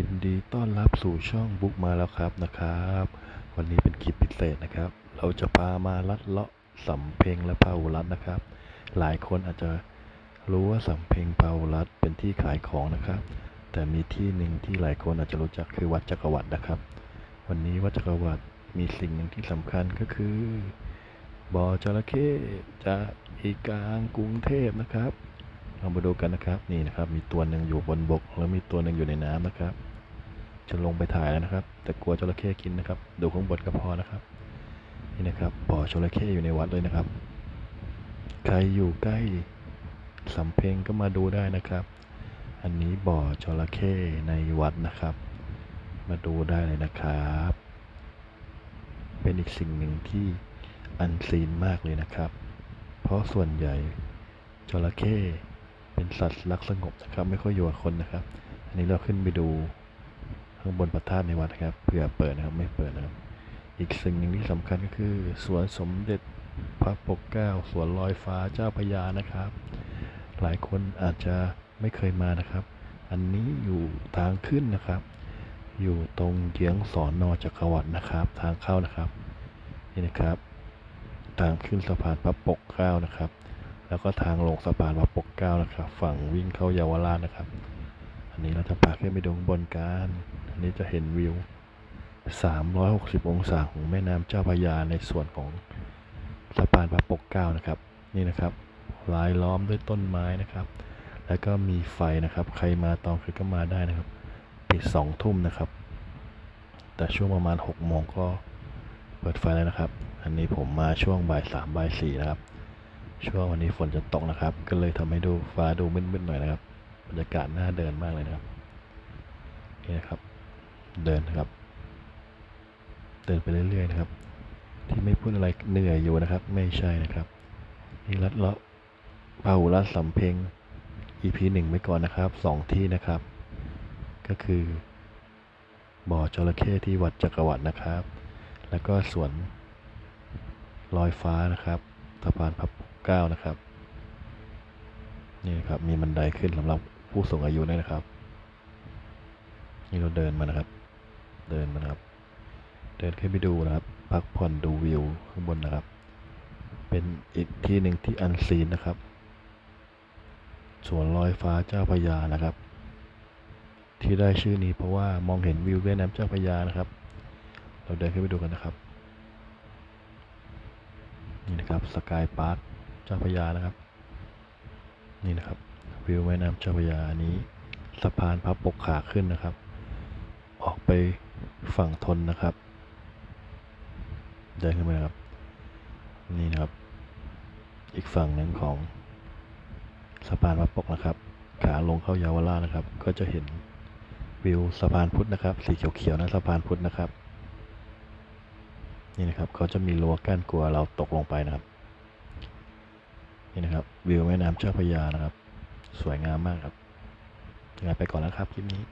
ยินดีต้อนรับสู่ช่องบุ๊กมาแล้วครับนะครับ วันนี้เป็นคลิปพิเศษนะครับ เราจะพามาลัดเลาะสำเพ็งและพาหุรัตนะครับ หลายคนอาจจะรู้ว่าสำเพ็งพาหุรัตเป็นที่ขายของนะครับ แต่มีที่หนึ่งที่หลายคนอาจจะรู้จักคือวัดจักรวรรดินะครับ วันนี้วัดจักรวรรดิมีสิ่งหนึ่งที่สำคัญก็คือบ่อจระเข้จากอีกลางกรุงเทพนะครับ เรามาดูกันนะครับนี่นะครับมีตัวหนึ่งอยู่บนบก แล้วมีตัวหนึ่งอยู่ในน้ำนะครับ จะลงไปถ่ายแล้วนะครับ แต่กลัวจระเข้กินนะครับ ดูข้างบนก็พอนะครับ นี่นะครับบ่อจระเข้อยู่ในวัดเลยนะครับ ใครอยู่ใกล้สำเพ็งก็มาดูได้นะครับ อันนี้บ่อจระเข้ในวัดนะครับ มาดูได้เลยนะครับ เป็นอีกสิ่งหนึ่งที่อันซีนมากเลยนะครับ เพราะส่วนใหญ่จระเข้ เป็นสัตว์รักสงบนะครับ ไม่ค่อยอยู่กับคนนะครับ อันนี้เราขึ้นไปดูข้างบนพระธาตุในวัดนะครับเผื่อเปิดนะครับไม่เปิดนะครับ อีกสิ่งหนึ่งที่สำคัญก็คือ สวนสมเด็จพระปกเกล้าสวนลอยฟ้าเจ้าพระยานะครับ หลายคนอาจจะไม่เคยมานะครับ อันนี้อยู่ทางขึ้นนะครับ อยู่ตรงเยื้องสอนนอจักรวรรดินะครับ ทางเข้านะครับ นี่นะครับ ทางขึ้นสะพานพระปกเกล้านะครับ แล้วก็ทางลงสะพานพระปกเกล้านะครับ ฝั่งวิ่งเข้าเยาวราชนะครับ อันนี้เราจะพาขึ้นไปดูข้างบนกันอันนี้จะเห็นวิว 360 องศาของแม่น้ำเจ้าพระยาในส่วนของสะพานพระปกเกล้านะครับ นี่นะครับลายล้อมด้วยต้นไม้นะครับ แล้วก็มีไฟนะครับ ใครมาตอนคืนก็มาได้นะครับปิดสองทุ่มนะครับ แต่ช่วงประมาณ6โมงก็เปิดไฟแล้วนะครับ อันนี้ผมมาช่วงบ่ายสามบ่ายสี่นะครับ ช่วงวันนี้ฝนจะตกนะครับ ก็เลยทำให้ดูฟ้าดูมืดๆหน่อยนะครับบรรยากาศน่าเดินมากเลยนะครับนี่นะครับ เดินนะครับ เดินไปเรื่อยๆนะครับ ที่ไม่พูดอะไรเหนื่อยอยู่นะครับ ไม่ใช่นะครับนี่ลัดเลาะพาหุรัสัมเพง EP หนึ่งไปก่อนนะครับสองที่นะครับ ก็คือ บ่อจระเข้ที่วัดจักรวรรดินะครับ แล้วก็สวนลอยฟ้านะครับสะพานพับ 9 นะครับ นี่ครับ มีบันไดขึ้นสำหรับผู้สูงอายุด้วยนะครับ นี่เราเดินมานะครับ เดินมานะครับ เดินขึ้นไปดูนะครับ พักผ่อนดูวิวข้างบนนะครับ เป็นอีกที่หนึ่งที่อันซีนนะครับ สวนลอยฟ้าเจ้าพยานะครับ ที่ได้ชื่อนี้เพราะว่ามองเห็นวิวแม่น้ำเจ้าพยานะครับ เราเดินขึ้นไปดูกันนะครับนี่นะครับสกายพาร์ค เจ้าพยานะครับ นี่นะครับวิวแม่น้ำเจ้าพยาอันนี้สะพานพับปกขาขึ้นนะครับ ออกไปฝั่งทนนะครับ เดินขึ้นไปนะครับ นี่นะครับ อีกฝั่งหนึ่งของสะพานพับปกนะครับ ขาลงเข้ายาวราชนะครับ ก็จะเห็นวิวสะพานพุทธนะครับ สีเขียวๆนะสะพานพุทธนะครับ นี่นะครับเขาจะมีรั้วกั้นกลัวเราตกลงไปนะครับ นี่นะครับวิวแม่น้ำเจ้าพระยานะครับ สวยงามมากครับยังไงไปก่อนแล้วครับคลิปนี้